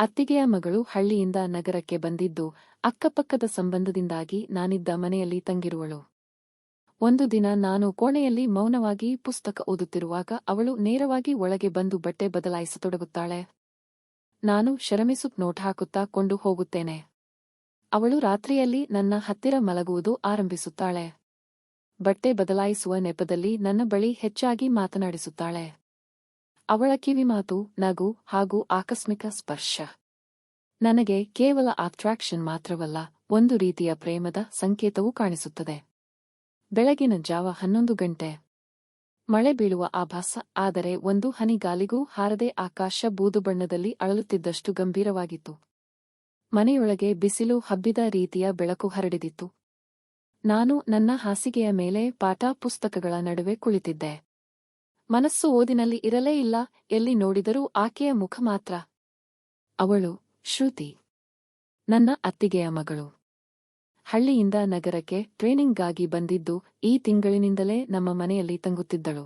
ಅತ್ತಿಗೆಯ ಮಗಳು ಹಳ್ಳಿಯಿಂದ ನಗರಕ್ಕೆ ಬಂದಿದ್ದು ಅಕ್ಕಪಕ್ಕದ ಸಂಬಂಧದಿಂದಾಗಿ ನಾನಿದ್ದ ಮನೆಯಲ್ಲಿ ತಂಗಿರುವಳು. ಒಂದು ದಿನ ನಾನು ಕೋಣೆಯಲ್ಲಿ ಮೌನವಾಗಿ ಪುಸ್ತಕ ಓದುತ್ತಿರುವಾಗ ಅವಳು ನೇರವಾಗಿ ಒಳಗೆ ಬಂದು ಬಟ್ಟೆ ಬದಲಾಯಿಸತೊಡಗುತ್ತಾಳೆ. ನಾನು ಶರಮಿಸುತ್ ನೋಟ್ ಹಾಕುತ್ತಾ ಕೊಂಡು ಹೋಗುತ್ತೇನೆ. ಅವಳು ರಾತ್ರಿಯಲ್ಲಿ ನನ್ನ ಹತ್ತಿರ ಮಲಗುವುದು ಆರಂಭಿಸುತ್ತಾಳೆ. ಬಟ್ಟೆ ಬದಲಾಯಿಸುವ ನೆಪದಲ್ಲಿ ನನ್ನ ಬಳಿ ಹೆಚ್ಚಾಗಿ ಮಾತನಾಡಿಸುತ್ತಾಳೆ. ಅವಳ ಕಿವಿಮಾತು ನಗು ಹಾಗೂ ಆಕಸ್ಮಿಕ ಸ್ಪರ್ಶ. ನನಗೆ ಕೇವಲ ಅಟ್ರಾಕ್ಷನ್ ಮಾತ್ರವಲ್ಲ, ಒಂದು ರೀತಿಯ ಪ್ರೇಮದ ಸಂಕೇತವೂ ಕಾಣಿಸುತ್ತದೆ. ಬೆಳಗಿನ ಜಾವ ಹನ್ನೊಂದು ಗಂಟೆ. ಮಳೆ ಬೀಳುವ ಆಭಾಸ, ಆದರೆ ಒಂದು ಹನಿಗಾಲಿಗೂ ಹಾರದೆ ಆಕಾಶ ಬೂದು ಬಣ್ಣದಲ್ಲಿ ಅಳಲುತ್ತಿದ್ದಷ್ಟು ಗಂಭೀರವಾಗಿತ್ತು. ಮನೆಯೊಳಗೆ ಬಿಸಿಲು ಹಬ್ಬಿದ ರೀತಿಯ ಬೆಳಕು ಹರಡಿದಿತ್ತು. ನಾನು ನನ್ನ ಹಾಸಿಗೆಯ ಮೇಲೆ ಪಾಠ ಪುಸ್ತಕಗಳ ನಡುವೆ ಕುಳಿತಿದ್ದೆ. ಮನಸ್ಸು ಓದಿನಲ್ಲಿ ಇರಲೇ ಇಲ್ಲ, ಎಲ್ಲಿ ನೋಡಿದರೂ ಆಕೆಯ ಮುಖ ಮಾತ್ರ. ಅವಳು, ಶ್ರುತಿ. ನನ್ನ ಅತ್ತಿಗೆಯ ಮಗಳು. ಹಳ್ಳಿಯಿಂದ ನಗರಕ್ಕೆ ಟ್ರೇನಿಂಗ್ಗಾಗಿ ಬಂದಿದ್ದು ಈ ತಿಂಗಳಿನಿಂದಲೇ ನಮ್ಮ ಮನೆಯಲ್ಲಿ ತಂಗುತ್ತಿದ್ದಳು.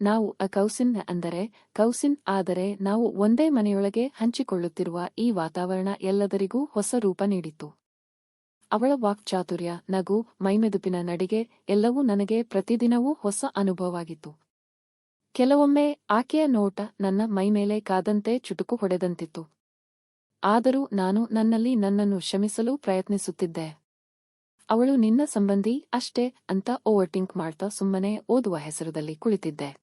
ನಾವು ಅ ಕೌಸಿನ್ ಅಂದರೆ, ಕೌಸಿನ್ ಆದರೆ ನಾವು ಒಂದೇ ಮನೆಯೊಳಗೆ ಹಂಚಿಕೊಳ್ಳುತ್ತಿರುವ ಈ ವಾತಾವರಣ ಎಲ್ಲದರಿಗೂ ಹೊಸ ರೂಪ ನೀಡಿತು ಅವಳ ವಾಕ್ಚಾತುರ್ಯ ನಗು, ಮೈಮೆದುಪಿನ ನಡಿಗೆ ಎಲ್ಲವೂ ನನಗೆ ಪ್ರತಿದಿನವೂ ಹೊಸ ಅನುಭವವಾಗಿತ್ತು. ಕೆಲವೊಮ್ಮೆ ಆಕೆಯ ನೋಟ ನನ್ನ ಮೈಮೇಲೆ ಕಾದಂತೆ ಚುಟುಕು ಹೊಡೆದಂತಿತ್ತು. ಆದರೂ ನಾನು ನನ್ನಲ್ಲಿ ನನ್ನನ್ನು ಶಮಿಸಲು ಪ್ರಯತ್ನಿಸುತ್ತಿದ್ದೆ. ಅವಳು ನಿನ್ನ ಸಂಬಂಧಿ ಅಷ್ಟೇ ಅಂತ ಓವರ್ಟಿಂಕ್ ಮಾಡ್ತಾ ಸುಮ್ಮನೆ ಓದುವ ಹೆಸರದಲ್ಲಿ ಕುಳಿತಿದ್ದೆ.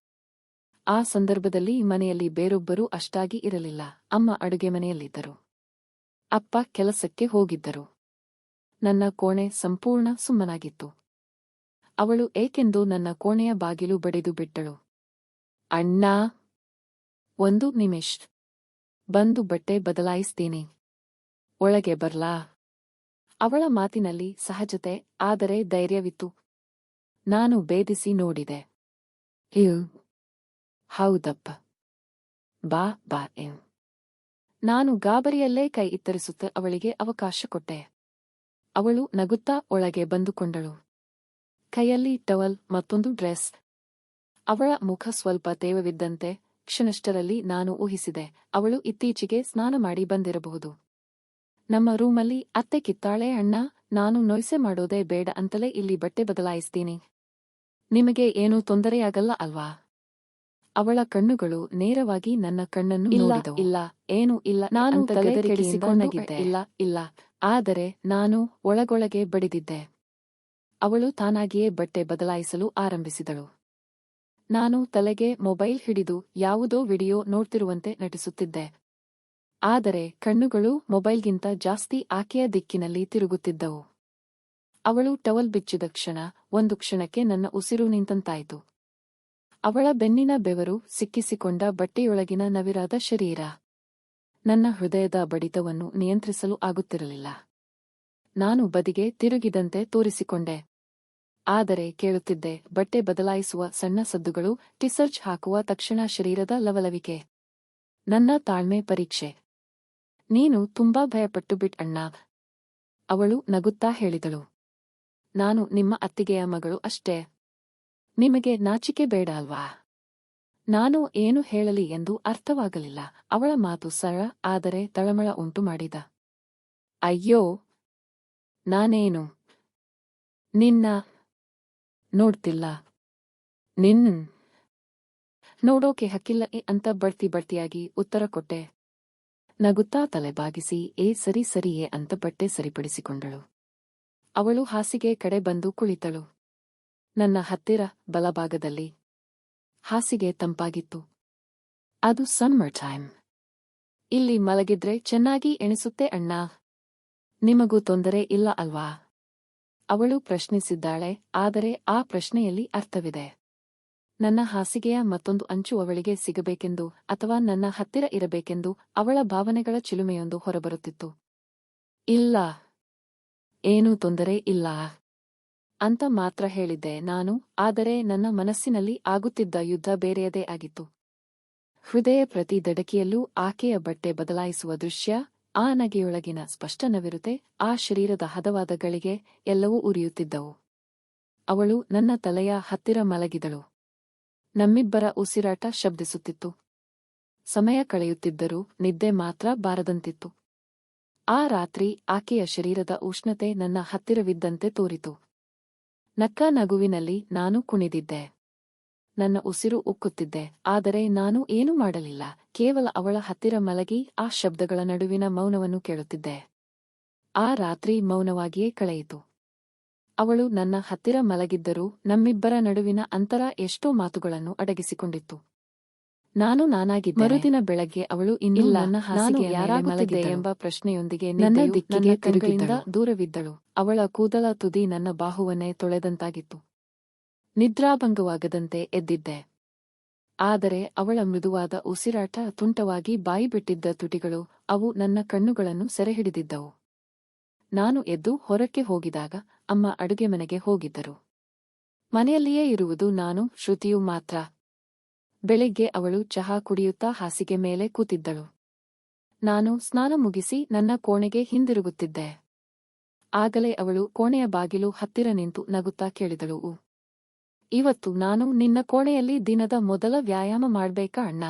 ಆ ಸಂದರ್ಭದಲ್ಲಿ ಮನೆಯಲ್ಲಿ ಬೇರೊಬ್ಬರೂ ಅಷ್ಟಾಗಿ ಇರಲಿಲ್ಲ. ಅಮ್ಮ ಅಡುಗೆ ಮನೆಯಲ್ಲಿದ್ದರು. ಅಪ್ಪ ಕೆಲಸಕ್ಕೆ ಹೋಗಿದ್ದರು. ನನ್ನ ಕೋಣೆ ಸಂಪೂರ್ಣ ಸುಮ್ಮನಾಗಿತ್ತು. ಅವಳು ಏಕೆಂದು ನನ್ನ ಕೋಣೆಯ ಬಾಗಿಲು ಬಡಿದು ಬಿಟ್ಟಳು. ಅಣ್ಣಾ, ಒಂದು ನಿಮಿಷ್. ಬಂದು ಬಟ್ಟೆ ಬದಲಾಯಿಸ್ತೀನಿ. ಒಳಗೆ ಬರ್ಲಾ? ಅವಳ ಮಾತಿನಲ್ಲಿ ಸಹಜತೆ, ಆದರೆ ಧೈರ್ಯವಿತ್ತು. ನಾನು ಭೇದಿಸಿ ನೋಡಿದೆ. ಹ್ಯೂ. ಹೌದಪ್ಪ. ಬಾ ಬಾ, ಎಂ. ನಾನು ಗಾಬರಿಯಲ್ಲೇ ಕೈ ಇತ್ತರಿಸುತ್ತ ಅವಳಿಗೆ ಅವಕಾಶ ಕೊಟ್ಟೆ. ಅವಳು ನಗುತ್ತಾ ಒಳಗೆ ಬಂದುಕೊಂಡಳು. ಕೈಯಲ್ಲಿ ಟವಲ್, ಮತ್ತೊಂದು ಡ್ರೆಸ್. ಅವಳ ಮುಖ ಸ್ವಲ್ಪ ತೇವವಿದ್ದಂತೆ ಕ್ಷಣಷ್ಟರಲ್ಲಿ ನಾನು ಊಹಿಸಿದೆ ಅವಳು ಇತ್ತೀಚೆಗೆ ಸ್ನಾನ ಮಾಡಿ ಬಂದಿರಬಹುದು. ನಮ್ಮ ರೂಮಲ್ಲಿ ಅತ್ತೆ ಕಿತ್ತಾಳೆ ಅಣ್ಣ ನಾನು ನೊಯ್ಸೆ ಮಾಡೋದೇ ಬೇಡ ಅಂತಲೇ ಇಲ್ಲಿ ಬಟ್ಟೆ ಬದಲಾಯಿಸ್ತೀನಿ. ನಿಮಗೆ ಏನೂ ತೊಂದರೆಯಾಗಲ್ಲ ಅಲ್ವಾ? ಅವಳ ಕಣ್ಣುಗಳು ನೇರವಾಗಿ ನನ್ನ ಕಣ್ಣನ್ನು ಇಲ್ಲ, ಇಲ್ಲ ಏನು ಇಲ್ಲ ನಾನು ತಲೆ ಇಲ್ಲ ಇಲ್ಲ ಆದರೆ ನಾನು ಒಳಗೊಳಗೆ ಬಡಿದಿದ್ದೆ. ಅವಳು ತಾನಾಗಿಯೇ ಬಟ್ಟೆ ಬದಲಾಯಿಸಲು ಆರಂಭಿಸಿದಳು. ನಾನು ತಲೆಗೆ ಮೊಬೈಲ್ ಹಿಡಿದು ಯಾವುದೋ ವಿಡಿಯೋ ನೋಡ್ತಿರುವಂತೆ ನಟಿಸುತ್ತಿದ್ದೆ. ಆದರೆ ಕಣ್ಣುಗಳು ಮೊಬೈಲ್ಗಿಂತ ಜಾಸ್ತಿ ಆಕೆಯ ದಿಕ್ಕಿನಲ್ಲಿ ತಿರುಗುತ್ತಿದ್ದವು. ಅವಳು ಟವಲ್ ಬಿಚ್ಚಿದ ಕ್ಷಣ, ಒಂದು ಕ್ಷಣಕ್ಕೆ ನನ್ನ ಉಸಿರು ನಿಂತಂತಾಯಿತು. ಅವಳ ಬೆನ್ನಿನ ಬೆವರು ಸಿಕ್ಕಿಸಿಕೊಂಡ ಬಟ್ಟೆಯೊಳಗಿನ ನವಿರಾದ ಶರೀರ. ನನ್ನ ಹೃದಯದ ಬಡಿತವನ್ನು ನಿಯಂತ್ರಿಸಲು ಆಗುತ್ತಿರಲಿಲ್ಲ. ನಾನು ಬದಿಗೆ ತಿರುಗಿದಂತೆ ತೋರಿಸಿಕೊಂಡೆ. ಆದರೆ ಕೇಳುತ್ತಿದ್ದೆ, ಬಟ್ಟೆ ಬದಲಾಯಿಸುವ ಸಣ್ಣ ಸದ್ದುಗಳು, ಟಿಸರ್ಚ್ ಹಾಕುವ ತಕ್ಷಣ ಶರೀರದ ಲವಲವಿಕೆ. ನನ್ನ ತಾಳ್ಮೆ ಪರೀಕ್ಷೆ. ನೀನು ತುಂಬಾ ಭಯಪಟ್ಟು ಬಿಟ್ ಅಣ್ಣ. ಅವಳು ನಗುತ್ತಾ ಹೇಳಿದಳು. ನಾನು ನಿಮ್ಮ ಅತ್ತಿಗೆಯ ಮಗಳು ಅಷ್ಟೇ. ನಿಮಗೆ ನಾಚಿಕೆ ಬೇಡ ಅಲ್ವಾ? ನಾನು ಏನು ಹೇಳಲಿ ಎಂದು ಅರ್ಥವಾಗಲಿಲ್ಲ. ಅವಳ ಮಾತು ಸರಳ ಆದರೆ ತಳಮಳ ಉಂಟು ಮಾಡಿದ. ಅಯ್ಯೋ! ನಾನೇನು? ನಿನ್ನ ನೋಡ್ತಿಲ್ಲ. ನಿನ್ ನೋಡೋಕೆ ಹಕ್ಕಿಲ್ಲ ಏ ಅಂತ ಬಡ್ತಿ ಬಡ್ತಿಯಾಗಿ ಉತ್ತರ ಕೊಟ್ಟೆ. ನಗುತ್ತಾ ತಲೆ ಬಾಗಿಸಿ, ಏ ಸರಿ ಸರಿಯೇ ಅಂತ ಬಟ್ಟೆ ಸರಿಪಡಿಸಿಕೊಂಡಳು. ಅವಳು ಹಾಸಿಗೆ ಕಡೆ ಬಂದು ಕುಳಿತಳು. ನನ್ನ ಹತ್ತಿರ ಬಲಭಾಗದಲ್ಲಿ ಹಾಸಿಗೆ ತಂಪಾಗಿತ್ತು. ಅದು ಸಮ್ಮರ್ ಟೈಮ್. ಇಲ್ಲಿ ಮಲಗಿದ್ರೆ ಚೆನ್ನಾಗಿ ಎಣಿಸುತ್ತೆ ಅಣ್ಣ. ನಿಮಗೂ ತೊಂದರೆ ಇಲ್ಲ ಅಲ್ವಾ? ಅವಳು ಪ್ರಶ್ನಿಸಿದ್ದಾಳೆ, ಆದರೆ ಆ ಪ್ರಶ್ನೆಯಲ್ಲಿ ಅರ್ಥವಿದೆ. ನನ್ನ ಹಾಸಿಗೆಯ ಮತ್ತೊಂದು ಅಂಚು ಅವಳಿಗೆ ಸಿಗಬೇಕೆಂದು ಅಥವಾ ನನ್ನ ಹತ್ತಿರ ಇರಬೇಕೆಂದು ಅವಳ ಭಾವನೆಗಳ ಚಿಲುಮೆಯೊಂದು ಹೊರಬರುತ್ತಿತ್ತು. ಇಲ್ಲ. ಏನೂ ತೊಂದರೆ ಇಲ್ಲ ಅಂತ ಮಾತ್ರ ಹೇಳಿದ್ದೆ ನಾನು, ಆದರೆ ನನ್ನ ಮನಸ್ಸಿನಲ್ಲಿ ಆಗುತ್ತಿದ್ದ ಯುದ್ಧ ಬೇರೆಯದೇ ಆಗಿತ್ತು. ಹೃದಯ ಪ್ರತಿ ದಡಕಿಯಲ್ಲೂ ಆಕೆಯ ಬಟ್ಟೆ ಬದಲಾಯಿಸುವ ದೃಶ್ಯ ಆ ನಗೆಯೊಳಗಿನ ಸ್ಪಷ್ಟ ನವಿರುತೆ ಆ ಶರೀರದ ಹದವಾದ ಗಳಿಗೆ ಎಲ್ಲವೂ ಉರಿಯುತ್ತಿದ್ದವು. ಅವಳು ನನ್ನ ತಲೆಯ ಹತ್ತಿರ ಮಲಗಿದಳು. ನಮ್ಮಿಬ್ಬರ ಉಸಿರಾಟ ಶಬ್ದಿಸುತ್ತಿತ್ತು. ಸಮಯ ಕಳೆಯುತ್ತಿದ್ದರೂ ನಿದ್ದೆ ಮಾತ್ರ ಬಾರದಂತಿತ್ತು. ಆ ರಾತ್ರಿ ಆಕೆಯ ಶರೀರದ ಉಷ್ಣತೆ ನನ್ನ ಹತ್ತಿರವಿದ್ದಂತೆ ತೋರಿತು. ನಕ್ಕ ನಗುವಿನಲ್ಲಿ ನಾನು ಕುಣಿದಿದ್ದೆ. ನನ್ನ ಉಸಿರು ಉಕ್ಕುತ್ತಿದ್ದೆ ಆದರೆ ನಾನು ಏನೂ ಮಾಡಲಿಲ್ಲ ಕೇವಲ ಅವಳ ಹತ್ತಿರ ಮಲಗಿ ಆ ಶಬ್ದಗಳ ನಡುವಿನ ಮೌನವನ್ನು ಕೇಳುತ್ತಿದ್ದೆ. ಆ ರಾತ್ರಿ ಮೌನವಾಗಿಯೇ ಕಳೆಯಿತು. ಅವಳು ನನ್ನ ಹತ್ತಿರ ಮಲಗಿದ್ದರೂ ನಮ್ಮಿಬ್ಬರ ನಡುವಿನ ಅಂತರ ಎಷ್ಟೋ ಮಾತುಗಳನ್ನು ಅಡಗಿಸಿಕೊಂಡಿತ್ತು. ನಾನು ನಾನಾಗಿ ಮರುದಿನ ಬೆಳಗ್ಗೆ ಅವಳು ಇನ್ನಿಲ್ಲ ಯಾರಾಗುತ್ತಿದ್ದೆ ಎಂಬ ಪ್ರಶ್ನೆಯೊಂದಿಗೆ ನನ್ನ ದಿಕ್ಕಿಗೆ. ದೂರವಿದ್ದಳು. ಅವಳ ಕೂದಲ ತುದಿ ನನ್ನ ಬಾಹುವನ್ನೇ ತೊಳೆದಂತಾಗಿತ್ತು. ನಿದ್ರಾಭಂಗವಾಗದಂತೆ ಎದ್ದಿದ್ದೆ. ಆದರೆ ಅವಳ ಮೃದುವಾದ ಉಸಿರಾಟ ತುಂಟವಾಗಿ ಬಾಯಿಬಿಟ್ಟಿದ್ದ ತುಟಿಗಳು ಅವು ನನ್ನ ಕಣ್ಣುಗಳನ್ನು ಸೆರೆಹಿಡಿದಿದ್ದವು. ನಾನು ಎದ್ದು ಹೊರಕ್ಕೆ ಹೋಗಿದಾಗ ಅಮ್ಮ ಅಡುಗೆ ಮನೆಗೆ ಹೋಗಿದ್ದರು. ಮನೆಯಲ್ಲಿಯೇ ಇರುವುದು ನಾನು ಶ್ರುತಿಯು ಮಾತ್ರ. ಬೆಳಿಗ್ಗೆ ಅವಳು ಚಹಾ ಕುಡಿಯುತ್ತಾ ಹಾಸಿಗೆ ಮೇಲೆ ಕೂತಿದ್ದಳು. ನಾನು ಸ್ನಾನ ಮುಗಿಸಿ ನನ್ನ ಕೋಣೆಗೆ ಹಿಂದಿರುಗುತ್ತಿದ್ದೆ. ಆಗಲೇ ಅವಳು ಕೋಣೆಯ ಬಾಗಿಲು ಹತ್ತಿರ ನಿಂತು ನಗುತ್ತಾ ಕೇಳಿದಳು "ಉ, ಇವತ್ತು ನಾನು ನಿನ್ನ ಕೋಣೆಯಲ್ಲಿ ದಿನದ ಮೊದಲ ವ್ಯಾಯಾಮ ಮಾಡ್ಬೇಕಾ ಅಣ್ಣ?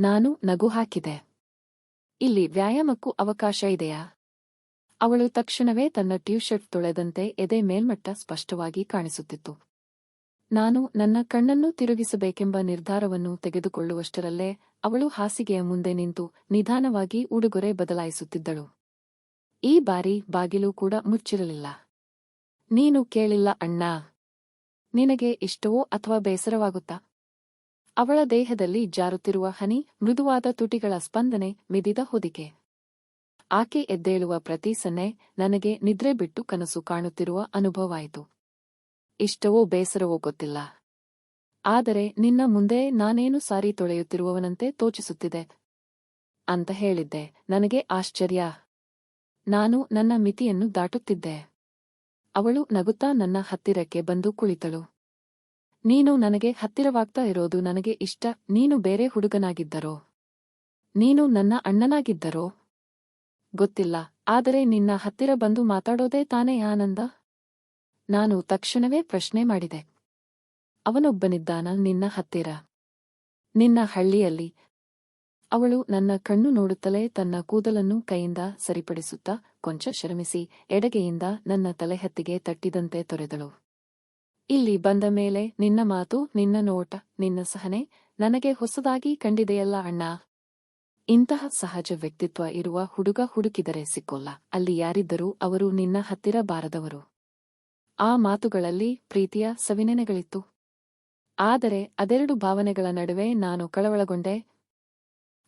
ನಾನು ನಗು ಹಾಕಿದೆ. ಇಲ್ಲಿ ವ್ಯಾಯಾಮಕ್ಕೂ ಅವಕಾಶ ಇದೆಯಾ? ಅವಳು ತಕ್ಷಣವೇ ತನ್ನ ಟ್ಯೂಷರ್ಟ್ ತೊಳೆದಂತೆ ಎದೆ ಮೇಲ್ಮಟ್ಟ ಸ್ಪಷ್ಟವಾಗಿ ಕಾಣಿಸುತ್ತಿತ್ತು. ನಾನು ನನ್ನ ಕಣ್ಣನ್ನು ತಿರುಗಿಸಬೇಕೆಂಬ ನಿರ್ಧಾರವನ್ನು ತೆಗೆದುಕೊಳ್ಳುವಷ್ಟರಲ್ಲೇ ಅವಳು ಹಾಸಿಗೆಯ ಮುಂದೆ ನಿಂತು ನಿಧಾನವಾಗಿ ಉಡುಗೊರೆ ಬದಲಾಯಿಸುತ್ತಿದ್ದಳು. ಈ ಬಾರಿ ಬಾಗಿಲು ಕೂಡ ಮುಚ್ಚಿರಲಿಲ್ಲ. ನೀನು ಕೇಳಿಲ್ಲ ಅಣ್ಣಾ. ನಿನಗೆ ಇಷ್ಟವೋ ಅಥವಾ ಬೇಸರವಾಗುತ್ತಾ? ಅವಳ ದೇಹದಲ್ಲಿ ಜಾರುತ್ತಿರುವ ಹನಿ ಮೃದುವಾದ ತುಟಿಗಳ ಸ್ಪಂದನೆ ಮಿದಿದ ಹೊದಿಕೆ. ಆಕೆ ಎದ್ದೇಳುವ ಪ್ರತಿ ಸನ್ನೆ ನನಗೆ ನಿದ್ರೆ ಬಿಟ್ಟು ಕನಸು ಕಾಣುತ್ತಿರುವ ಅನುಭವವಾಯಿತು. ಇಷ್ಟವೋ ಬೇಸರವೋ ಗೊತ್ತಿಲ್ಲ. ಆದರೆ ನಿನ್ನ ಮುಂದೆ ನಾನೇನು ಸಾರಿ ತೊಳೆಯುತ್ತಿರುವವನಂತೆ ತೋಚಿಸುತ್ತಿದೆ? ಅಂತ ಹೇಳಿದ್ದೆ. ನನಗೆ ಆಶ್ಚರ್ಯ. ನಾನು ನನ್ನ ಮಿತಿಯನ್ನು ದಾಟುತ್ತಿದ್ದೆ. ಅವಳು ನಗುತ್ತಾ ನನ್ನ ಹತ್ತಿರಕ್ಕೆ ಬಂದು ಕುಳಿತಳು. ನೀನು ನನಗೆ ಹತ್ತಿರವಾಗ್ತಾ ಇರೋದು ನನಗೆ ಇಷ್ಟ, ನೀನು ಬೇರೆ ಹುಡುಗನಾಗಿದ್ದರೋ? ನೀನು ನನ್ನ ಅಣ್ಣನಾಗಿದ್ದರೋ? ಗೊತ್ತಿಲ್ಲ, ಆದರೆ ನಿನ್ನ ಹತ್ತಿರ ಬಂದು ಮಾತಾಡೋದೇ ತಾನೇ ಆನಂದ? ನಾನು ತಕ್ಷಣವೇ ಪ್ರಶ್ನೆ ಮಾಡಿದೆ. ಅವನೊಬ್ಬನಿದ್ದಾನ ನಿನ್ನ ಹತ್ತಿರ? ನಿನ್ನ ಹಳ್ಳಿಯಲ್ಲಿ ಅವಳು ನನ್ನ ಕಣ್ಣು ನೋಡುತ್ತಲೇ ತನ್ನ ಕೂದಲನ್ನು ಕೈಯಿಂದ ಸರಿಪಡಿಸುತ್ತಾ ಕೊಂಚ ಶ್ರಮಿಸಿ ಎಡಗೆಯಿಂದ ನನ್ನ ತಲೆಹತ್ತಿಗೆ ತಟ್ಟಿದಂತೆ ತೊರೆದಳು. ಇಲ್ಲಿ ಬಂದ ಮೇಲೆ ನಿನ್ನ ಮಾತು, ನಿನ್ನ ನೋಟ, ನಿನ್ನ ಸಹನೆ ನನಗೆ ಹೊಸದಾಗಿ ಕಂಡಿದೆಯಲ್ಲ ಅಣ್ಣ. ಇಂತಹ ಸಹಜ ವ್ಯಕ್ತಿತ್ವ ಇರುವ ಹುಡುಗ ಹುಡುಕಿದರೆ ಸಿಕ್ಕೋಲ್ಲ. ಅಲ್ಲಿ ಯಾರಿದ್ದರೂ ಅವರು ನಿನ್ನ ಹತ್ತಿರ ಬಾರದವರು. ಆ ಮಾತುಗಳಲ್ಲಿ ಪ್ರೀತಿಯ ಸವಿನೆನೆಗಳಿತ್ತು. ಆದರೆ ಅದೆರಡು ಭಾವನೆಗಳ ನಡುವೆ ನಾನು ಕಳವಳಗೊಂಡೆ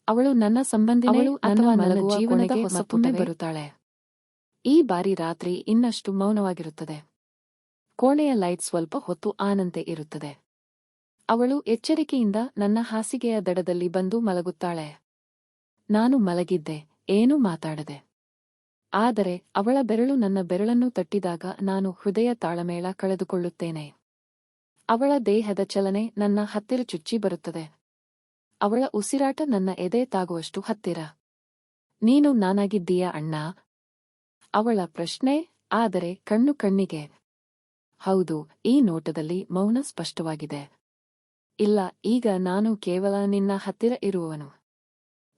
ಅವಳು ನನ್ನ ಸಂಬಂಧಿನವಳು ಅಥವಾ ನನ್ನ ಜೀವನದ ಹೊಸ ಬರುತ್ತಾಳೆ. ಈ ಬಾರಿ ರಾತ್ರಿ ಇನ್ನಷ್ಟು ಮೌನವಾಗಿರುತ್ತದೆ. ಕೋಣೆಯ ಲೈಟ್ ಸ್ವಲ್ಪ ಹೊತ್ತು ಆನಂತೆ ಇರುತ್ತದೆ. ಅವಳು ಎಚ್ಚರಿಕೆಯಿಂದ ನನ್ನ ಹಾಸಿಗೆಯ ದಡದಲ್ಲಿ ಬಂದು ಮಲಗುತ್ತಾಳೆ. ನಾನು ಮಲಗಿದ್ದೆ ಏನೂ ಮಾತಾಡದೆ. ಆದರೆ ಅವಳ ಬೆರಳು ನನ್ನ ಬೆರಳನ್ನು ತಟ್ಟಿದಾಗ ನಾನು ಹೃದಯ ತಾಳಮೇಳ ಕಳೆದುಕೊಳ್ಳುತ್ತೇನೆ. ಅವಳ ದೇಹದ ಚಲನೆ ನನ್ನ ಹತ್ತಿರ ಚುಚ್ಚಿ ಬರುತ್ತದೆ. ಅವಳ ಉಸಿರಾಟ ನನ್ನ ಎದೆ ತಾಗುವಷ್ಟು ಹತ್ತಿರ. ನೀನು ನಾನಾಗಿದ್ದೀಯ ಅಣ್ಣ? ಅವಳ ಪ್ರಶ್ನೆ, ಆದರೆ ಕಣ್ಣು ಕಣ್ಣಿಗೆ. ಹೌದು, ಈ ನೋಟದಲ್ಲಿ ಮೌನ ಸ್ಪಷ್ಟವಾಗಿದೆ. ಇಲ್ಲ, ಈಗ ನಾನು ಕೇವಲ ನಿನ್ನ ಹತ್ತಿರ ಇರುವವನು.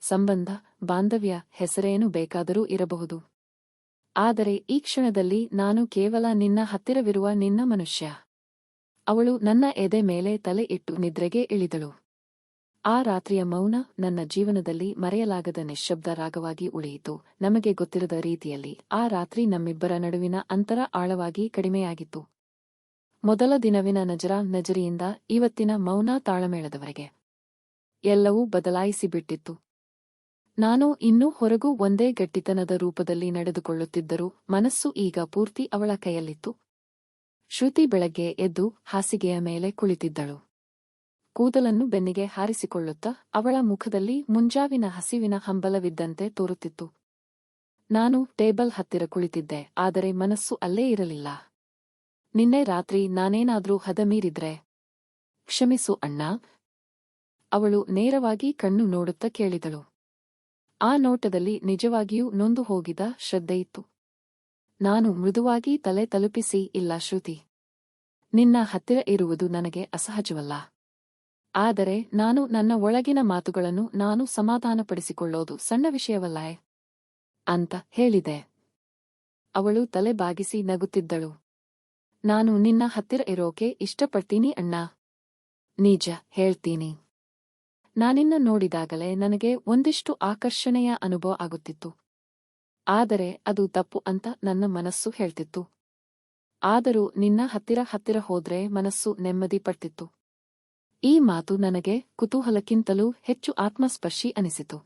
ಸಂಬಂಧ, ಬಾಂಧವ್ಯ, ಹೆಸರೇನು ಬೇಕಾದರೂ ಇರಬಹುದು. ಆದರೆ ಈ ಕ್ಷಣದಲ್ಲಿ ನಾನು ಕೇವಲ ನಿನ್ನ ಹತ್ತಿರವಿರುವ ನಿನ್ನ ಮನುಷ್ಯ. ಅವಳು ನನ್ನ ಎದೆ ಮೇಲೆ ತಲೆ ಇಟ್ಟು ನಿದ್ರೆಗೆ ಇಳಿದಳು. ಆ ರಾತ್ರಿಯ ಮೌನ ನನ್ನ ಜೀವನದಲ್ಲಿ ಮರೆಯಲಾಗದ ನಿಶ್ಶಬ್ದ ರಾಗವಾಗಿ ಉಳಿಯಿತು. ನಮಗೆ ಗೊತ್ತಿರದ ರೀತಿಯಲ್ಲಿ ಆ ರಾತ್ರಿ ನಮ್ಮಿಬ್ಬರ ನಡುವಿನ ಅಂತರ ಆಳವಾಗಿ ಕಡಿಮೆಯಾಗಿತ್ತು. ಮೊದಲ ದಿನವಿನ ನಜರ ನಜರಿಯಿಂದ ಇವತ್ತಿನ ಮೌನ ತಾಳಮೇಳದವರೆಗೆ. ಎಲ್ಲವೂ ಬದಲಾಯಿಸಿಬಿಟ್ಟಿತ್ತು. ನಾನು ಇನ್ನೂ ಹೊರಗೂ ಒಂದೇ ಗಟ್ಟಿತನದ ರೂಪದಲ್ಲಿ ನಡೆದುಕೊಳ್ಳುತ್ತಿದ್ದರೂ ಮನಸ್ಸು ಈಗ ಪೂರ್ತಿ ಅವಳ ಕೈಯಲ್ಲಿತ್ತು. ಶ್ರುತಿ ಬೆಳಗ್ಗೆ ಎದ್ದು ಹಾಸಿಗೆಯ ಮೇಲೆ ಕುಳಿತಿದ್ದಳು. ಕೂದಲನ್ನು ಬೆನ್ನಿಗೆ ಹಾರಿಸಿಕೊಳ್ಳುತ್ತಾ ಅವಳ ಮುಖದಲ್ಲಿ ಮುಂಜಾವಿನ ಹಸಿವಿನ ಹಂಬಲವಿದ್ದಂತೆ ತೋರುತ್ತಿತ್ತು. ನಾನು ಟೇಬಲ್ ಹತ್ತಿರ ಕುಳಿತಿದ್ದೆ, ಆದರೆ ಮನಸ್ಸು ಅಲ್ಲೇ ಇರಲಿಲ್ಲ. ನಿನ್ನೆ ರಾತ್ರಿ ನಾನೇನಾದ್ರೂ ಹದಮೀರಿದ್ರೆ ಕ್ಷಮಿಸು ಅಣ್ಣ. ಅವಳು ನೇರವಾಗಿ ಕಣ್ಣು ನೋಡುತ್ತಾ ಕೇಳಿದಳು. ಆ ನೋಟದಲ್ಲಿ ನಿಜವಾಗಿಯೂ ನೊಂದು ಹೋಗಿದ ಶ್ರದ್ಧೆಯಿತ್ತು ನಾನು ಮೃದುವಾಗಿ ತಲೆ ತಲುಪಿಸಿ, ಇಲ್ಲ ಶ್ರುತಿ. ನಿನ್ನ ಹತ್ತಿರ ಇರುವುದು ನನಗೆ ಅಸಹಜವಲ್ಲ. ಆದರೆ ನಾನು ನನ್ನ ಒಳಗಿನ ಮಾತುಗಳನ್ನು ನಾನು ಸಮಾಧಾನಪಡಿಸಿಕೊಳ್ಳೋದು ಸಣ್ಣ ವಿಷಯವಲ್ಲ? ಅಂತ ಹೇಳಿದೆ. ಅವಳು ತಲೆ ಬಾಗಿಸಿ ನಗುತ್ತಿದ್ದಳು. ನಾನು ನಿನ್ನ ಹತ್ತಿರ ಇರೋಕೆ ಇಷ್ಟಪಡ್ತೀನಿ ಅಣ್ಣ. ನಿಜ ಹೇಳ್ತೀನಿ. ನಾನಿನ್ನ ನೋಡಿದಾಗಲೇ ನನಗೆ ಒಂದಿಷ್ಟು ಆಕರ್ಷಣೆಯ ಅನುಭವ ಆಗುತ್ತಿತ್ತು. ಆದರೆ ಅದು ತಪ್ಪು ಅಂತ ನನ್ನ ಮನಸ್ಸು ಹೇಳ್ತಿತ್ತು. ಆದರೂ ನಿನ್ನ ಹತ್ತಿರ ಹತ್ತಿರ ಹೋದ್ರೆ ಮನಸ್ಸು ನೆಮ್ಮದಿ ಪಡ್ತಿತ್ತು. ಈ ಮಾತು ನನಗೆ ಕುತೂಹಲಕ್ಕಿಂತಲೂ ಹೆಚ್ಚು ಆತ್ಮಸ್ಪರ್ಶಿ ಅನಿಸಿತು.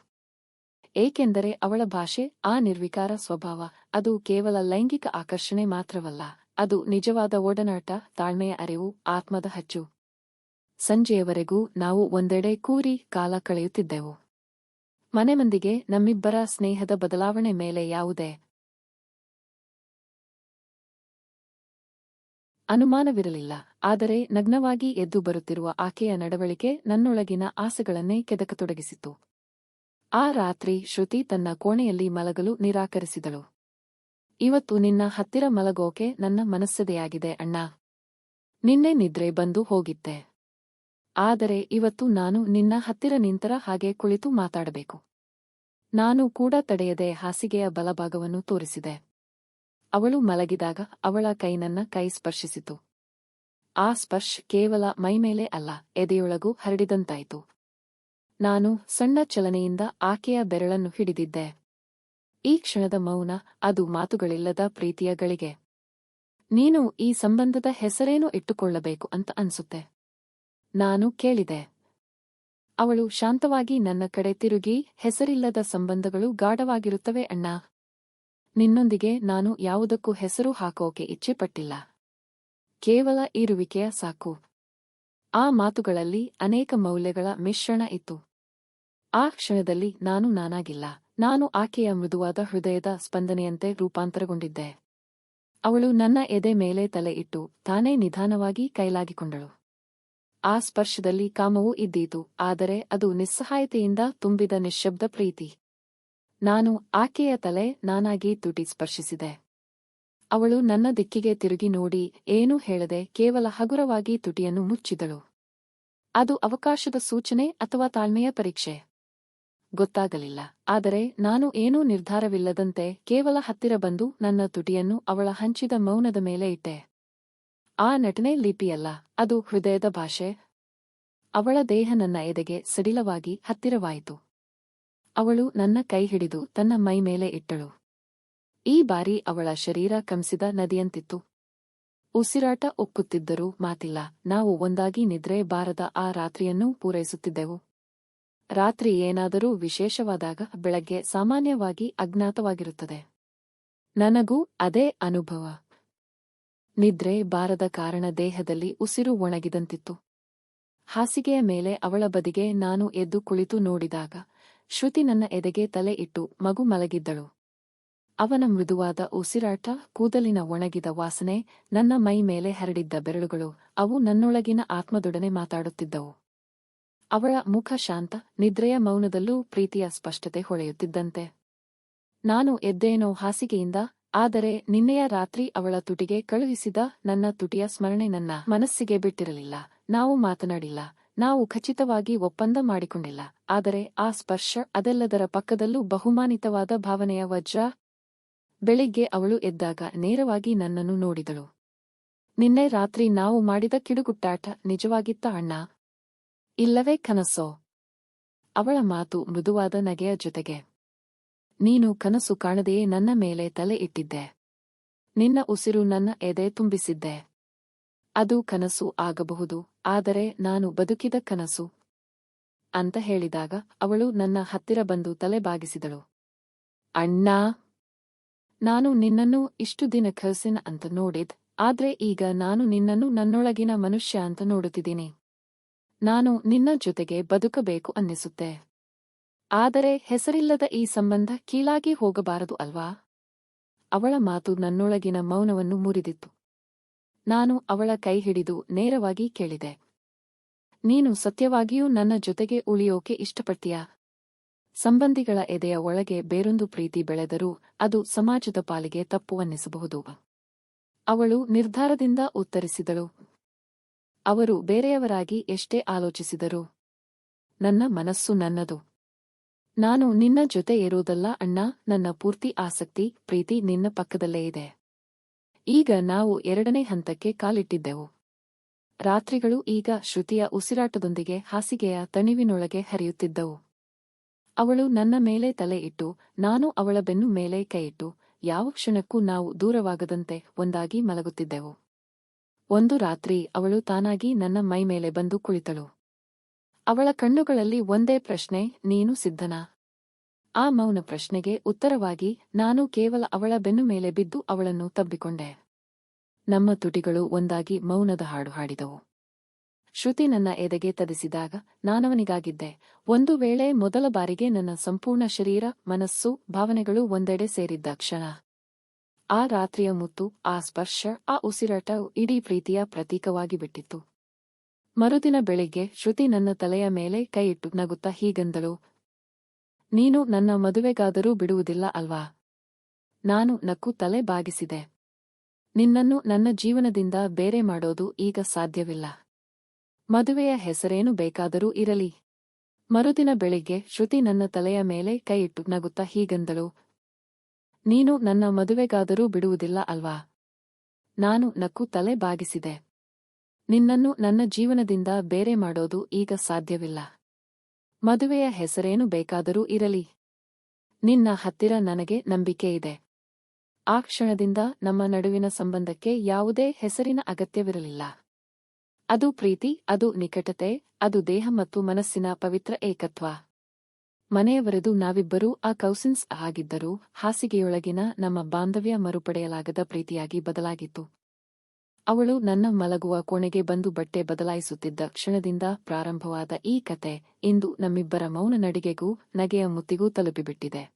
ಏಕೆಂದರೆ ಅವಳ ಭಾಷೆ, ಆ ನಿರ್ವಿಕಾರ ಸ್ವಭಾವ, ಅದು ಕೇವಲ ಲೈಂಗಿಕ ಆಕರ್ಷಣೆ ಮಾತ್ರವಲ್ಲ, ಅದು ನಿಜವಾದ ಒಡನಾಟ, ತಾಳ್ಮೆಯ ಅರಿವು, ಆತ್ಮದ ಹಚ್ಚು. ಸಂಜೆಯವರೆಗೂ ನಾವು ಒಂದೆಡೆ ಕೂರಿ ಕಾಲ ಕಳೆಯುತ್ತಿದ್ದೆವು. ಮನೆ ಮಂದಿಗೆ ನಮ್ಮಿಬ್ಬರ ಸ್ನೇಹದ ಬದಲಾವಣೆ ಮೇಲೆ ಯಾವುದೇ ಅನುಮಾನವಿರಲಿಲ್ಲ. ಆದರೆ ನಗ್ನವಾಗಿ ಎದ್ದು ಬರುತ್ತಿರುವ ಆಕೆಯ ನಡವಳಿಕೆ ನನ್ನೊಳಗಿನ ಆಸೆಗಳನ್ನೇ ಕೆದಕತೊಡಗಿಸಿತು. ಆ ರಾತ್ರಿ ಶ್ರುತಿ ತನ್ನ ಕೋಣೆಯಲ್ಲಿ ಮಲಗಲು ನಿರಾಕರಿಸಿದಳು. ಇವತ್ತು ನಿನ್ನ ಹತ್ತಿರ ಮಲಗೋಕೆ ನನ್ನ ಮನಸ್ಸದೆಯಾಗಿದೆ ಅಣ್ಣ. ನಿನ್ನೆ ನಿದ್ರೆ ಬಂದು ಹೋಗಿದ್ದೆ. ಆದರೆ ಇವತ್ತು ನಾನು ನಿನ್ನ ಹತ್ತಿರ ನಿಂತರ ಹಾಗೆ ಕುಳಿತು ಮಾತಾಡಬೇಕು. ನಾನು ಕೂಡ ತಡೆಯದೆ ಹಾಸಿಗೆಯ ಬಲಭಾಗವನ್ನು ತೋರಿಸಿದೆ. ಅವಳು ಮಲಗಿದಾಗ ಅವಳ ಕೈ ನನ್ನ ಕೈ ಸ್ಪರ್ಶಿಸಿತು. ಆ ಸ್ಪರ್ಶ್ ಕೇವಲ ಮೈಮೇಲೆ ಅಲ್ಲ, ಎದೆಯೊಳಗೂ ಹರಡಿದಂತಾಯಿತು. ನಾನು ಸಣ್ಣ ಚಲನೆಯಿಂದ ಆಕೆಯ ಬೆರಳನ್ನು ಹಿಡಿದಿದ್ದೆ. ಈ ಕ್ಷಣದ ಮೌನ ಅದು ಮಾತುಗಳಿಲ್ಲದ ಪ್ರೀತಿಯ ಗಳಿಗೆ. ನೀನು ಈ ಸಂಬಂಧದ ಹೆಸರೇನು ಇಟ್ಟುಕೊಳ್ಳಬೇಕು ಅಂತ ಅನ್ಸುತ್ತೆ. ನಾನು ಕೇಳಿದೆ. ಅವಳು ಶಾಂತವಾಗಿ ನನ್ನ ಕಡೆ ತಿರುಗಿ, ಹೆಸರಿಲ್ಲದ ಸಂಬಂಧಗಳು ಗಾಢವಾಗಿರುತ್ತವೆ ಅಣ್ಣ. ನಿನ್ನೊಂದಿಗೆ ನಾನು ಯಾವುದಕ್ಕೂ ಹೆಸರು ಹಾಕೋಕೆ ಇಚ್ಛೆಪಟ್ಟಿಲ್ಲ. ಕೇವಲ ಇರುವಿಕೆಯ ಸಾಕು. ಆ ಮಾತುಗಳಲ್ಲಿ ಅನೇಕ ಮೌಲ್ಯಗಳ ಮಿಶ್ರಣ ಇತ್ತು. ಆ ಕ್ಷಣದಲ್ಲಿ ನಾನು ನಾನಾಗಿಲ್ಲ. ನಾನು ಆಕೆಯ ಮೃದುವಾದ ಹೃದಯದ ಸ್ಪಂದನೆಯಂತೆ ರೂಪಾಂತರಗೊಂಡಿದ್ದೆ. ಅವಳು ನನ್ನ ಎದೆ ಮೇಲೆ ತಲೆ ಇಟ್ಟು ತಾನೇ ನಿಧಾನವಾಗಿ ಕೈಲಾಗಿಕೊಂಡಳು. ಆ ಸ್ಪರ್ಶದಲ್ಲಿ ಕಾಮವೂ ಇದ್ದೀತು, ಆದರೆ ಅದು ನಿಸ್ಸಹಾಯತೆಯಿಂದ ತುಂಬಿದ ನಿಶ್ಶಬ್ದ ಪ್ರೀತಿ. ನಾನು ಆಕೆಯ ತಲೆ ನಾನಾಗಿ ತುಟಿ ಸ್ಪರ್ಶಿಸಿದೆ. ಅವಳು ನನ್ನ ದಿಕ್ಕಿಗೆ ತಿರುಗಿ ನೋಡಿ, ಏನೂ ಹೇಳದೆ ಕೇವಲ ಹಗುರವಾಗಿ ತುಟಿಯನ್ನು ಮುಚ್ಚಿದಳು. ಅದು ಅವಕಾಶದ ಸೂಚನೆ ಅಥವಾ ತಾಳ್ಮೆಯ ಪರೀಕ್ಷೆ? ಗೊತ್ತಾಗಲಿಲ್ಲ. ಆದರೆ ನಾನು ಏನೂ ನಿರ್ಧಾರವಿಲ್ಲದಂತೆ ಕೇವಲ ಹತ್ತಿರ ಬಂದು ನನ್ನ ತುಟಿಯನ್ನು ಅವಳ ಹಂಚಿದ ಮೌನದ ಮೇಲೆ ಇಟ್ಟೆ. ಆ ನಟನೆ ಲಿಪಿಯಲ್ಲ, ಅದು ಹೃದಯದ ಭಾಷೆ. ಅವಳ ದೇಹ ನನ್ನ ಎದೆಗೆ ಸಡಿಲವಾಗಿ ಹತ್ತಿರವಾಯಿತು. ಅವಳು ನನ್ನ ಕೈ ಹಿಡಿದು ತನ್ನ ಮೈ ಮೇಲೆ ಇಟ್ಟಳು. ಈ ಬಾರಿ ಅವಳ ಶರೀರ ಕಂಸಿದ ನದಿಯಂತಿತ್ತು. ಉಸಿರಾಟ ಒಕ್ಕುತ್ತಿದ್ದರೂ ಮಾತಿಲ್ಲ. ನಾವು ಒಂದಾಗಿ ನಿದ್ರೆ ಬಾರದ ಆ ರಾತ್ರಿಯನ್ನೂ ಪೂರೈಸುತ್ತಿದ್ದೆವು. ರಾತ್ರಿ ಏನಾದರೂ ವಿಶೇಷವಾದಾಗ ಬೆಳಗ್ಗೆ ಸಾಮಾನ್ಯವಾಗಿ ಅಜ್ಞಾತವಾಗಿರುತ್ತದೆ. ನನಗೂ ಅದೇ ಅನುಭವ. ನಿದ್ರೆ ಬಾರದ ಕಾರಣ ದೇಹದಲ್ಲಿ ಉಸಿರು ಒಣಗಿದಂತಿತ್ತು. ಹಾಸಿಗೆಯ ಮೇಲೆ ಅವಳ ಬದಿಗೆ ನಾನು ಎದ್ದು ಕುಳಿತು ನೋಡಿದಾಗ ಶ್ರುತಿ ನನ್ನ ಎದೆಗೆ ತಲೆ ಇಟ್ಟು ಮಗು ಮಲಗಿದ್ದಳು. ಅವನ ಮೃದುವಾದ ಉಸಿರಾಟ, ಕೂದಲಿನ ಒಣಗಿದ ವಾಸನೆ, ನನ್ನ ಮೈ ಮೇಲೆ ಹರಡಿದ್ದ ಬೆರಳುಗಳು, ಅವು ನನ್ನೊಳಗಿನ ಆತ್ಮದೊಡನೆ ಮಾತಾಡುತ್ತಿದ್ದವು. ಅವಳ ಮುಖ ಶಾಂತ, ನಿದ್ರೆಯ ಮೌನದಲ್ಲೂ ಪ್ರೀತಿಯ ಸ್ಪಷ್ಟತೆ ಹೊಳೆಯುತ್ತಿದ್ದಂತೆ. ನಾನು ಎದ್ದೇನೋ ಹಾಸಿಗೆಯಿಂದ, ಆದರೆ ನಿನ್ನೆಯ ರಾತ್ರಿ ಅವಳ ತುಟಿಗೆ ಕಳುಹಿಸಿದ ನನ್ನ ತುಟಿಯ ಸ್ಮರಣೆ ನನ್ನ ಮನಸ್ಸಿಗೆ ಬಿಟ್ಟಿರಲಿಲ್ಲ. ನಾವು ಮಾತನಾಡಿಲ್ಲ. ನಾವು ಖಚಿತವಾಗಿ ಒಪ್ಪಂದ ಮಾಡಿಕೊಂಡಿಲ್ಲ, ಆದರೆ ಆ ಸ್ಪರ್ಶ ಅದೆಲ್ಲದರ ಪಕ್ಕದಲ್ಲೂ ಬಹುಮಾನಿತವಾದ ಭಾವನೆಯ ವಜ್ರ ಬೆಳಿಗ್ಗೆ ಅವಳು ಎದ್ದಾಗ ನೇರವಾಗಿ ನನ್ನನ್ನು ನೋಡಿದಳು. ನಿನ್ನೆ ರಾತ್ರಿ ನಾವು ಮಾಡಿದ ಕಿಡುಗುಟ್ಟಾಟ ನಿಜವಾಗಿತ್ತ ಅಣ್ಣ? ಇಲ್ಲವೇ ಕನಸೋ? ಅವಳ ಮಾತು ಮೃದುವಾದ ನಗೆಯ ಜೊತೆಗೆ. ನೀನು ಕನಸು ಕಾಣದೆಯೇ ನನ್ನ ಮೇಲೆ ತಲೆ ಇಟ್ಟಿದ್ದೆ. ನಿನ್ನ ಉಸಿರು ನನ್ನ ಎದೆ ತುಂಬಿಸಿದ್ದೆ. ಅದು ಕನಸು ಆಗಬಹುದು, ಆದರೆ ನಾನು ಬದುಕಿದ ಕನಸು ಅಂತ ಹೇಳಿದಾಗ ಅವಳು ನನ್ನ ಹತ್ತಿರ ಬಂದು ತಲೆ ಬಾಗಿಸಿದಳು. ಅಣ್ಣಾ! ನಾನು ನಿನ್ನನ್ನು ಇಷ್ಟು ದಿನ ಖರ್ಸಿನ ಅಂತ ನೋಡಿದ್, ಆದ್ರೆ ಈಗ ನಾನು ನಿನ್ನನ್ನು ನನ್ನೊಳಗಿನ ಮನುಷ್ಯ ಅಂತ ನೋಡುತ್ತಿದ್ದೀನಿ. ನಾನು ನಿನ್ನ ಜೊತೆಗೆ ಬದುಕಬೇಕು ಅನ್ನಿಸುತ್ತೆ. ಆದರೆ ಹೆಸರಿಲ್ಲದ ಈ ಸಂಬಂಧ ಕೀಳಾಗಿ ಹೋಗಬಾರದು ಅಲ್ವಾ? ಅವಳ ಮಾತು ನನ್ನೊಳಗಿನ ಮೌನವನ್ನು ಮುರಿದಿತ್ತು. ನಾನು ಅವಳ ಕೈ ಹಿಡಿದು ನೇರವಾಗಿ ಕೇಳಿದೆ. ನೀನು ಸತ್ಯವಾಗಿಯೂ ನನ್ನ ಜೊತೆಗೆ ಉಳಿಯೋಕೆ ಇಷ್ಟಪಡ್ತೀಯಾ? ಸಂಬಂಧಿಗಳ ಎದೆಯ ಒಳಗೆ ಬೇರೊಂದು ಪ್ರೀತಿ ಬೆಳೆದರೂ ಅದು ಸಮಾಜದ ಪಾಲಿಗೆ ತಪ್ಪುವನ್ನಿಸಬಹುದು ಅವಳು ನಿರ್ಧಾರದಿಂದ ಉತ್ತರಿಸಿದಳು. ಅವರು ಬೇರೆಯವರಾಗಿ ಎಷ್ಟೇ ಆಲೋಚಿಸಿದರು ನನ್ನ ಮನಸ್ಸು ನನ್ನದು. ನಾನು ನಿನ್ನ ಜೊತೆ ಇರುವುದಲ್ಲ ಅಣ್ಣ, ನನ್ನ ಪೂರ್ತಿ ಆಸಕ್ತಿ, ಪ್ರೀತಿ ನಿನ್ನ ಪಕ್ಕದಲ್ಲೇ ಇದೆ. ಈಗ ನಾವು ಎರಡನೇ ಹಂತಕ್ಕೆ ಕಾಲಿಟ್ಟಿದ್ದೆವು. ರಾತ್ರಿಗಳು ಈಗ ಶ್ರುತಿಯ ಉಸಿರಾಟದೊಂದಿಗೆ ಹಾಸಿಗೆಯ ತಣಿವಿನೊಳಗೆ ಹರಿಯುತ್ತಿದ್ದವು. ಅವಳು ನನ್ನ ಮೇಲೆ ತಲೆ ಇಟ್ಟು, ನಾನು ಅವಳ ಬೆನ್ನು ಮೇಲೆ ಕೈಯಿಟ್ಟು ಯಾವ ಕ್ಷಣಕ್ಕೂ ನಾವು ದೂರವಾಗದಂತೆ ಒಂದಾಗಿ ಮಲಗುತ್ತಿದ್ದೆವು. ಒಂದು ರಾತ್ರಿ ಅವಳು ತಾನಾಗಿ ನನ್ನ ಮೈ ಮೇಲೆ ಬಂದು ಕುಳಿತಳು. ಅವಳ ಕಣ್ಣುಗಳಲ್ಲಿ ಒಂದೇ ಪ್ರಶ್ನೆ, ನೀನು ಸಿದ್ಧನಾ? ಆ ಮೌನ ಪ್ರಶ್ನೆಗೆ ಉತ್ತರವಾಗಿ, ನಾನು ಕೇವಲ ಅವಳ ಬೆನ್ನು ಮೇಲೆ ಬಿದ್ದು ಅವಳನ್ನು ತಬ್ಬಿಕೊಂಡೆ. ನಮ್ಮ ತುಟಿಗಳು ಒಂದಾಗಿ ಮೌನದ ಹಾಡು ಹಾಡಿದವು. ಶ್ರುತಿ ನನ್ನ ಎದೆಗೆ ತದಿಸಿದಾಗ ನಾನವನಿಗಾಗಿದ್ದೆ. ಒಂದು ವೇಳೆ ಮೊದಲ ಬಾರಿಗೆ ನನ್ನ ಸಂಪೂರ್ಣ ಶರೀರ, ಮನಸ್ಸು, ಭಾವನೆಗಳು ಒಂದೆಡೆ ಸೇರಿದ್ದ ಕ್ಷಣ. ಆ ರಾತ್ರಿಯ ಮುತ್ತು, ಆ ಸ್ಪರ್ಶ, ಆ ಉಸಿರಾಟ ಇಡೀ ಪ್ರೀತಿಯ ಪ್ರತೀಕವಾಗಿ ಬಿಟ್ಟಿತ್ತು. ಮರುದಿನ ಬೆಳಿಗ್ಗೆ ಶ್ರುತಿ ನನ್ನ ತಲೆಯ ಮೇಲೆ ಕೈಯಿಟ್ಟು ನಗುತ್ತಾ ಹೀಗಂದಳು ನೀನು ನನ್ನ ಮದುವೆಗಾದರೂ ಬಿಡುವುದಿಲ್ಲ ಅಲ್ವಾ? ನಾನು ನಕ್ಕು ತಲೆ ಬಾಗಿಸಿದೆ. ನಿನ್ನನ್ನು ನನ್ನ ಜೀವನದಿಂದ ಬೇರೆ ಮಾಡೋದು ಈಗ ಸಾಧ್ಯವಿಲ್ಲ. ಮದುವೆಯ ಹೆಸರೇನು ಬೇಕಾದರೂ ಇರಲಿ. ಮರುದಿನ ಬೆಳಿಗ್ಗೆ ಶ್ರುತಿ ನನ್ನ ತಲೆಯ ಮೇಲೆ ಕೈಯಿಟ್ಟು ನಗುತ್ತಾ ಹೀಗಂದಳು. ನೀನು ನನ್ನ ಮದುವೆಗಾದರೂ ಬಿಡುವುದಿಲ್ಲ ಅಲ್ವಾ? ನಾನು ನಕ್ಕು ತಲೆ ಬಾಗಿಸಿದೆ. ನಿನ್ನನ್ನು ನನ್ನ ಜೀವನದಿಂದ ಬೇರೆ ಮಾಡೋದು ಈಗ ಸಾಧ್ಯವಿಲ್ಲ. ಮದುವೆಯ ಹೆಸರೇನು ಬೇಕಾದರೂ ಇರಲಿ. ನಿನ್ನ ಹತ್ತಿರ ನನಗೆ ನಂಬಿಕೆ ಇದೆ. ಆ ಕ್ಷಣದಿಂದ ನಮ್ಮ ನಡುವಿನ ಸಂಬಂಧಕ್ಕೆ ಯಾವುದೇ ಹೆಸರಿನ ಅಗತ್ಯವಿರಲಿಲ್ಲ. ಅದು ಪ್ರೀತಿ, ಅದು ನಿಕಟತೆ, ಅದು ದೇಹ ಮತ್ತು ಮನಸ್ಸಿನ ಪವಿತ್ರ ಏಕತ್ವ. ಮನೆಯವರೆದು ನಾವಿಬ್ಬರೂ ಆ ಕೌಸಿನ್ಸ್ ಆಗಿದ್ದರೂ ಹಾಸಿಗೆಯೊಳಗಿನ ನಮ್ಮ ಬಾಂಧವ್ಯ ಮರುಪಡೆಯಲಾಗದ ಪ್ರೀತಿಯಾಗಿ ಬದಲಾಗಿತ್ತು. ಅವಳು ನನ್ನ ಮಲಗುವ ಕೋಣೆಗೆ ಬಂದು ಬಟ್ಟೆ ಬದಲಾಯಿಸುತ್ತಿದ್ದ ಕ್ಷಣದಿಂದ ಪ್ರಾರಂಭವಾದ ಈ ಕತೆ ಇಂದು ನಮ್ಮಿಬ್ಬರ ಮೌನ ನಡಿಗೆಗೂ ನಗೆಯ ಮುತ್ತಿಗೂ ತಲುಪಿಬಿಟ್ಟಿದೆ.